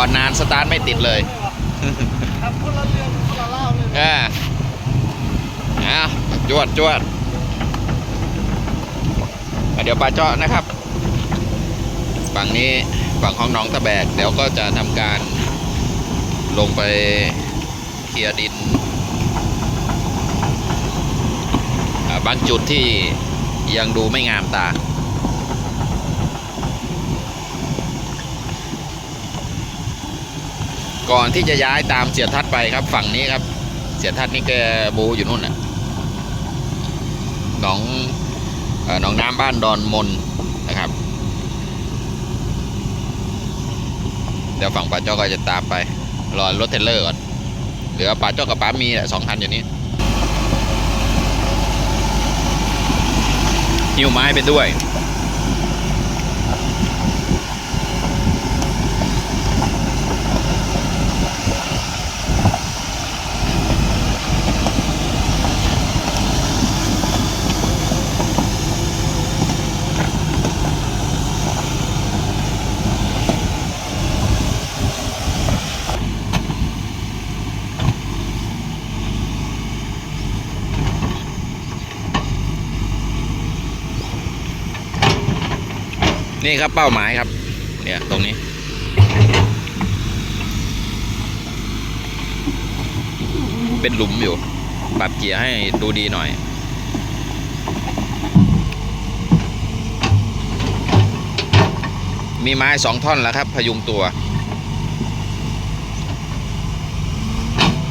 อดนานสตาร์ทไม่ติดเลยทำคนละเรื่องคนละเล่าเลยเออเอาจวดจวดอะเดี๋ยวปลาเจาะนะครับ ฝั่งนี้ฝั่งของหน้องตะแบกเดี๋ยวก็จะทำการลงไปเคลียร์ดินอ่าบางจุดที่ยังดูไม่งามตา ก่อนที่จะย้ายตามเสียทัศน์ไปครับ ฝั่งนี้ครับ เสียทัศน์นี่แกบูอยู่นู่นน่ะหนองหนองน้ำบ้านดอนมนนะครับ เดี๋ยวฝั่งป่าเจ้าก็จะตามไป รอรถเทรลเลอร์ก่อนเหลือป่าเจ้ากับป้ามีแหละสองคันอยู่นี้หิ้วไม้ไปด้วย นี่ครับเป้าหมายครับ เนี่ยตรงนี้ เป็นหลุมอยู่ ปรับเกียร์ให้ดูดีหน่อยมีไม้สองท่อนแล้วครับ พยุงตัว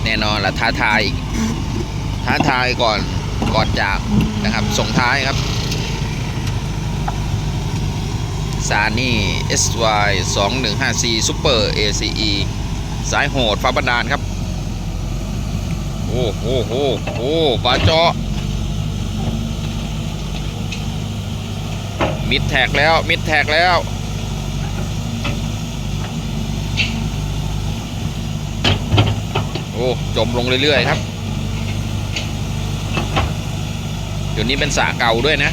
แน่นอนละท้าทายอีกท้าทายก่อนก่อนจากนะครับ ส่งท้ายครับ ซานี่ SY 2154 Super ACE สายโหดฟ้าบันดาลครับ โอ้โหโหโอ้ปลาเจาะมิดแท็กแล้ว มิดแท็กแล้ว โอ้ จมลงเรื่อย ๆ ครับ เดี๋ยวนี้เป็นสระเก่าด้วยนะ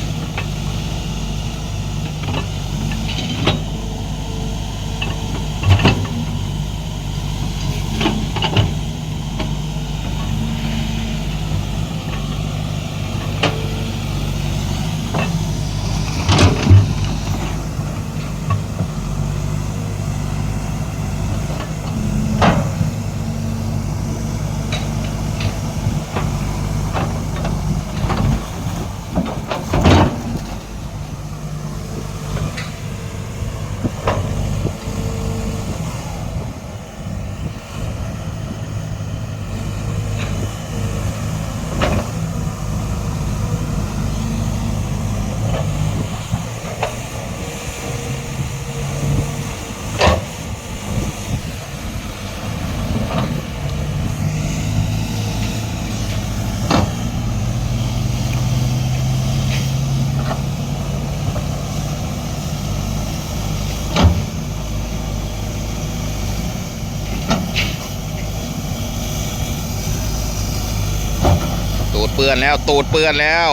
ตูดเปื้อนแล้ว ตูดเปื้อนแล้ว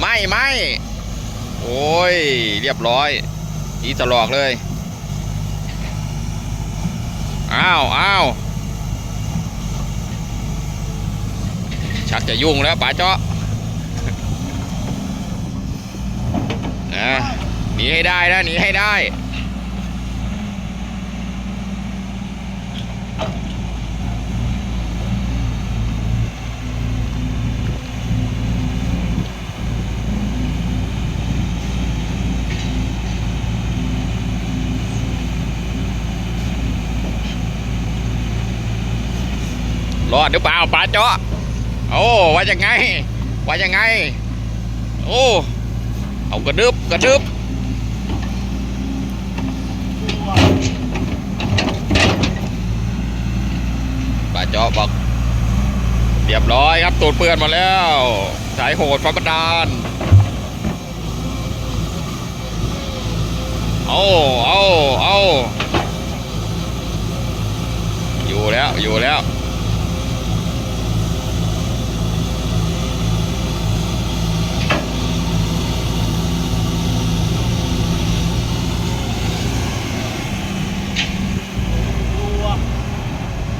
ไม่ไม่โอ้ย เรียบร้อยอีตลอกเลย อ้าวอ้าวชักจะยุ่งแล้วป๋าเจาะนะหนีให้ได้นะหนีให้ได้ รอดหรือเปล่าป๋าเจาะโอ้ว่ายังไง ว่ายังไง โอ้เอากระดึบกระดึบป๋าเจาะบอกเรียบร้อยครับตูดเปื้อนมาแล้วสายโหดฟ้าบันดาลเอาเอาเอาอยู่แล้วอยู่แล้ว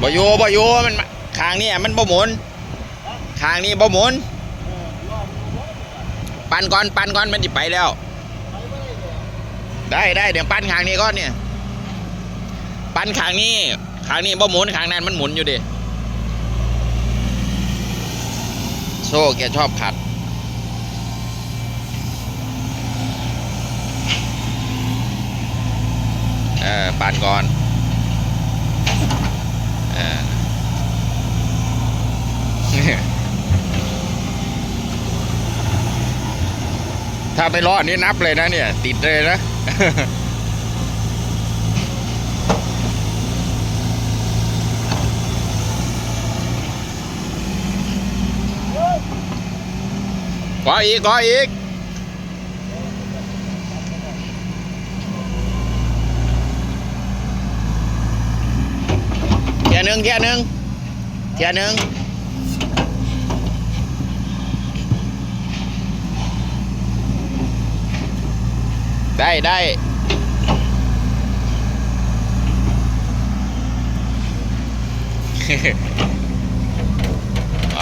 บ่อยู่บ่อยู่มันคางนี่มันบ่หมุนคางนี้บ่หมุน ปั่นก่อนปั่นก่อนมันสิไปแล้ว ได้ได้เดี๋ยวปั้นขางนี้ก่อนเนี่ย ปั้นขางนี้ขางนี้บ่หมุนขางนั้นมันหมุนอยู่ดิโซ่แกชอบขัดเออปั่นก่อนเออ ถ้าไม่รอดนี่นับเลยนะเนี่ย ติดเลยนะขออีกขออีกเทียหนึ่งเทียหนึ่งเทียหนึ่ง ได้ได้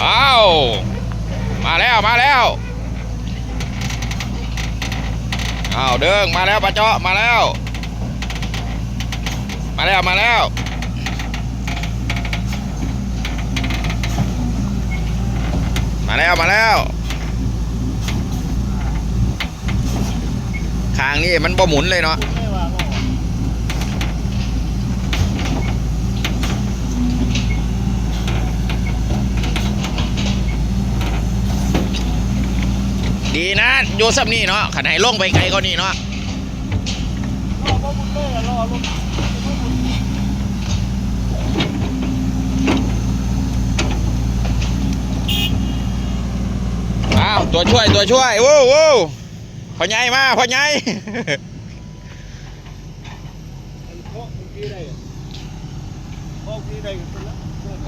อ้าวมาแล้วมาแล้วอ้าวเดิงมาแล้วปะเจาะมาแล้ว มาแล้วมาแล้วมาแล้วมาแล้ว คางนี่มันบ่หมุนเลยเนาะดีนะอยู่ซับนี่เนาะขันให้ลงไปไกลก็นี่เนาะรอบบ่หมุนเลยอะรอลงบ่หมุนอ้าว ตัวช่วยตัวช่วย โว้วโว้ พ่อใหญ่มาพ่อใหญ่เคาะเมื่อกี้ได้อะ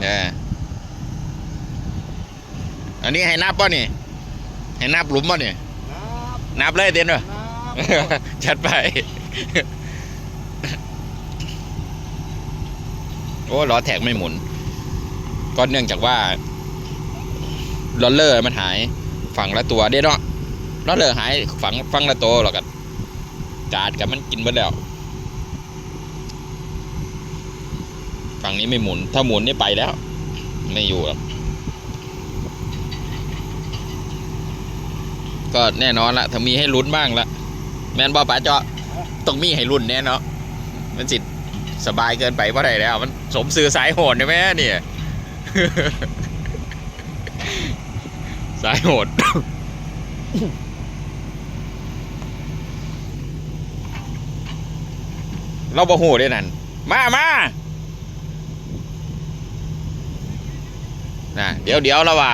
เนี่ยอันนี้ให้นับป่ะนี่ ให้นับหลุมป่ะนี่ นับเลยเต็นนัวะบจัดไป โอ้ล้อแท็กไม่หมุน ก็เนื่องจากว่าลอลเลอร์มันหายฝั่งละตัวเด้เนาะ ลอลเลอหายฝั่งฝั่งละโตัวหรอกกันกาดกับมันกินหมดแล้ว ฝั่งนี้ไม่หมุน ถ้าหมุนนี่ไปแล้ว ไม่อยู่หรอกก็แน่นอนละถ้ามีให้ลุ้นบ้างละแมนบอป๋าเจาะต้องมีให้ลุ้นแน่เนาะมันสิสบายเกินไปเพราะไรแล้ว มันสมสื่อสายโหดใช่ไหมเนี่ย สายโหด เราบ่หูด้วยนั่นมามาน่ะเดี๋ยวเดี๋ยวแล้วว่ะ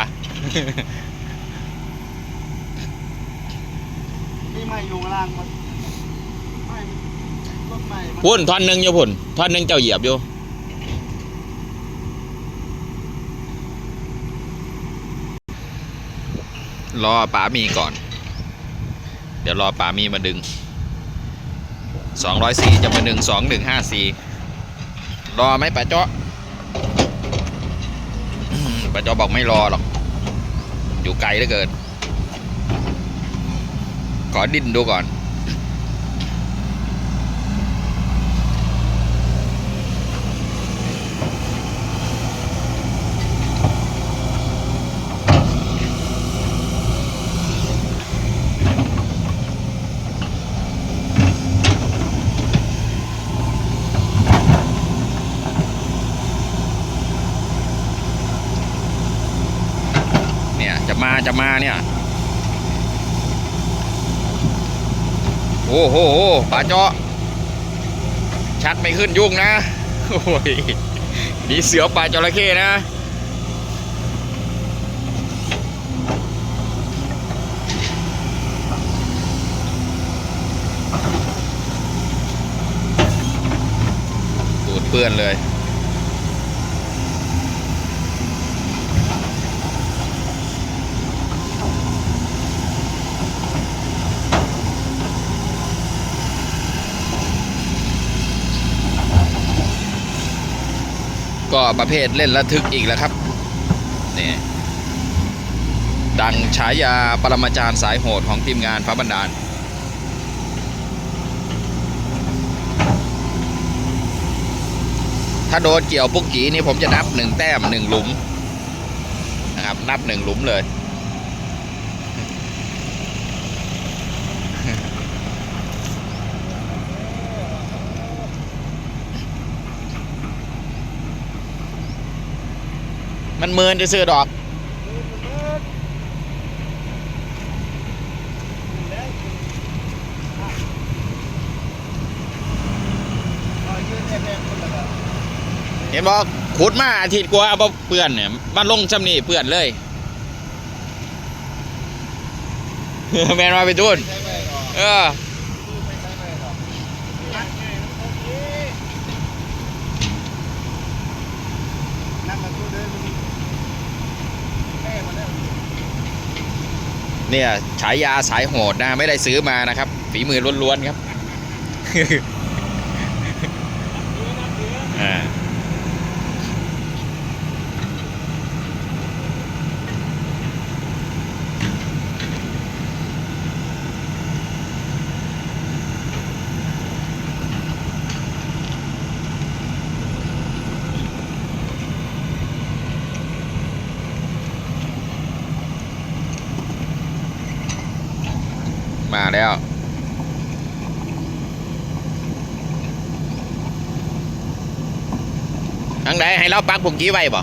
นี่ไม่อยู่ข้างล่างมันไม่ต้นไม้มันพุ่นท่อนหนึ่งอยู่พุ่นท่อนหนึ่งเจ้าเหยียบอยู่รอป๋ามีก่อน เดี๋ยวรอป๋ามีมาดึง สองร้อยสี่จะมาดึงสองหนึ่งห้าสี่รอไหมป้าเจาะป้าเจาะบอกไม่รอหรอก อยู่ไกลเหลือเกิน ขอดิ้นดูก่อน มาจะมาเนี่ย โอ้โหปลาเจาะชัดไม่ขึ้นยุ่งนะโอ้ยนี่เสือปลาจระเข้นะตูดเปื้อนเลย ประเภทเล่นระทึกอีกแล้วครับนี่ดังฉายาปรมาจารย์สายโหดของทีมงานฟ้าบันดาลถ้าโดนเกี่ยวปุ๊กกีนี่ผมจะนับหนึ่งแต้มหนึ่งหลุมนะครับนับหนึ่งหลุมเลย มันเมินจะซื้อดอกเห็นบอกขุดมาอาทิตย์กว่าบ่เปื่อนเนี่ยมันลงจำนี่เปื่อนเลยแมนมาไปทุนเออ เนี่ยฉายาสายโหดนะไม่ได้ซื้อมานะครับ ฝีมือล้วนๆครับอ่า เราปักปุ่มกี้ไว้บ่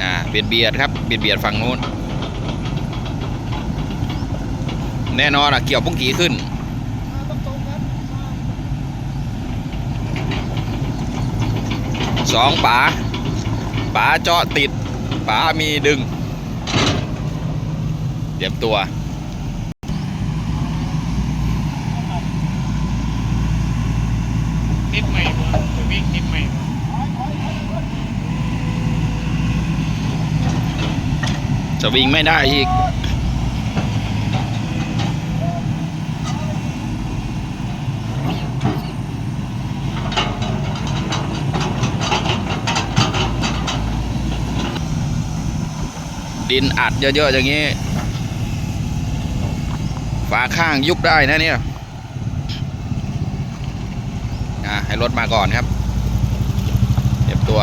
อ่าเบียดเบียดครับเบียดเบียดฝั่งนู้น แน่นอนอะ เกี่ยวปุ้งกีขึ้นสองป๋าป๋าเจาะติดป๋ามีดึง เตรียมตัว นิดใหม่บ่จะวิ่งนิดใหม่บ่ จะวิ่งไม่ได้อีก ดินอัดเยอะๆอย่างนี้ ฝาข้างยุบได้นะเนี่ยอะให้รถมาก่อนครับเตรียมตัว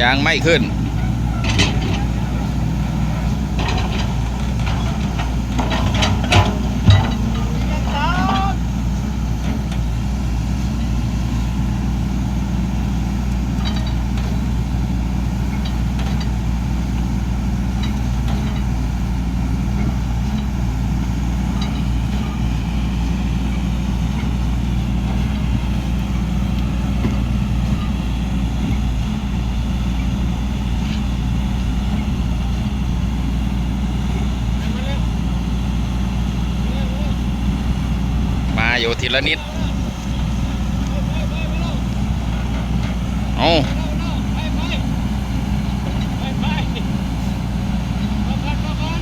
ยังไม่ขึ้น อยู่ทีละนิด เอา ไปไปไปไปมาก่อนมาก่อน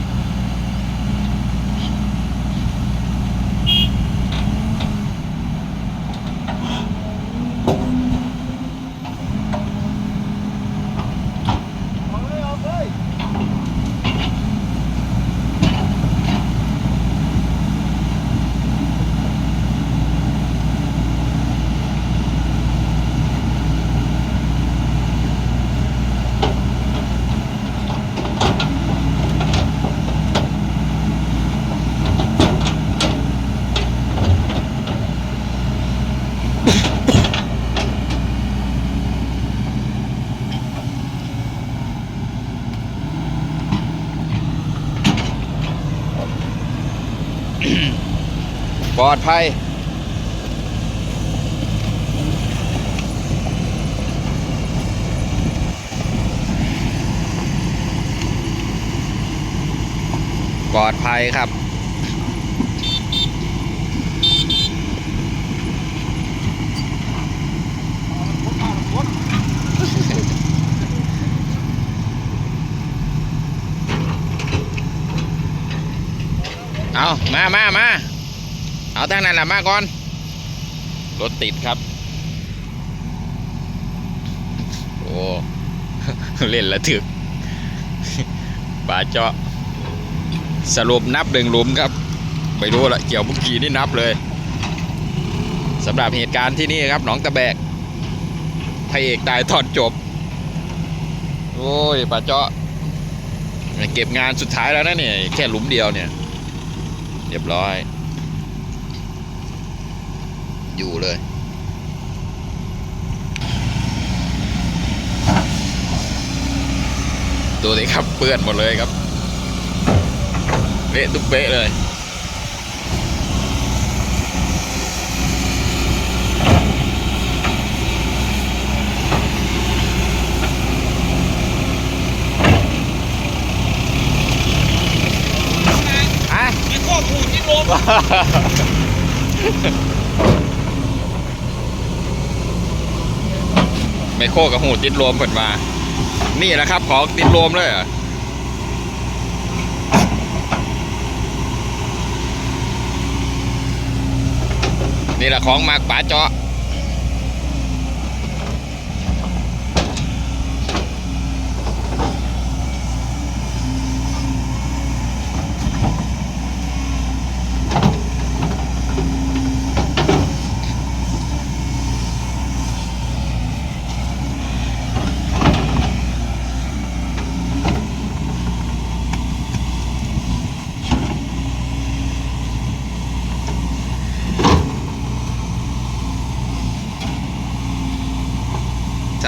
เอาเลยเอาเลย ป ลอดภัย ปลอดภัยครับเอามามามา เอาทางนั้นแหละมาก่อน รถติดครับ โอ้ เล่นละถึกป่าเจาะ สรุปนับหนึ่งหลุมครับ ไม่รู้ละเกี่ยวเมื่อกี้นี่นับเลยสำหรับเหตุการณ์ที่นี่ครับ หนองตะแบกพระเอกตายทอดจบ โอ้ยป่าเจาะเก็บงานสุดท้ายแล้วนะเนี่ย แค่หลุมเดียวเนี่ย เรียบร้อย อยู่เลย ดูสิครับเปื้อนหมดเลยครับเละทุกเป๊ะเลยอะไอ้ข้อผูดที่ล มไมโครกับหูติดลมเปิดมา นี่แหละครับ ของติดลมเลยเหรอนี่แหละของมากป๋าเจาะ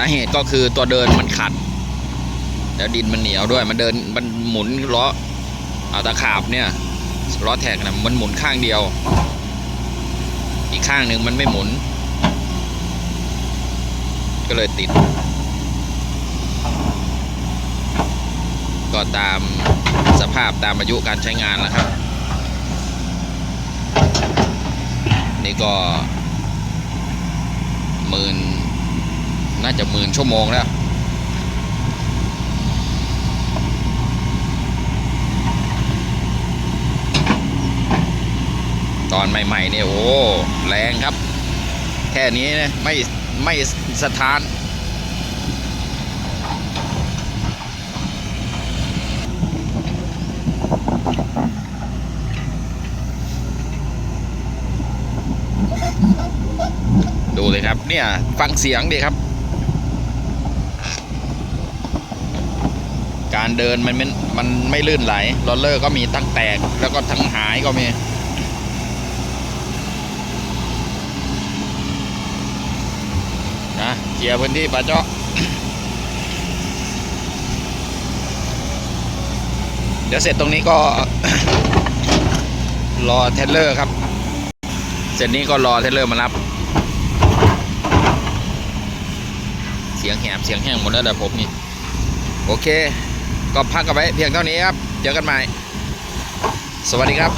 าเหตุก็คือตัวเดินมันขัด แล้วดินมันเหนียวด้วย มันเดินมันหมุนล้อเอาตะขาบเนี่ยล้อแท็กนะมันหมุนข้างเดียว อีกข้างหนึ่งมันไม่หมุน ก็เลยติด ก็ตามสภาพตามอายุการใช้งานแล้วครับ นี่ก็หมื่น น่าจะหมื่นชั่วโมงแล้วตอนใหม่ๆเนี่ยโอ้ แรงครับ แค่นี้นะไม่ไม่สถานดูเลยครับเนี่ย ฟังเสียงดิครับ การเดินมันมันมันไม่ลื่นไหลลอลเลอร์ก็มีตั้งแตกแล้วก็ทั้งหายก็มีนะเคลียร์พื้นที่ป่าเจาะเดี๋ยวเสร็จตรงนี้ก็รอเทเลอร์ครับ เสร็จนี้ก็รอเทเลอร์มารับ เสียงแหบเสียงแห้งหมดแล้วแต่ผมนี่ โอเค ก็พักกันไว้เพียงเท่านี้ครับ เจอกันใหม่ สวัสดีครับ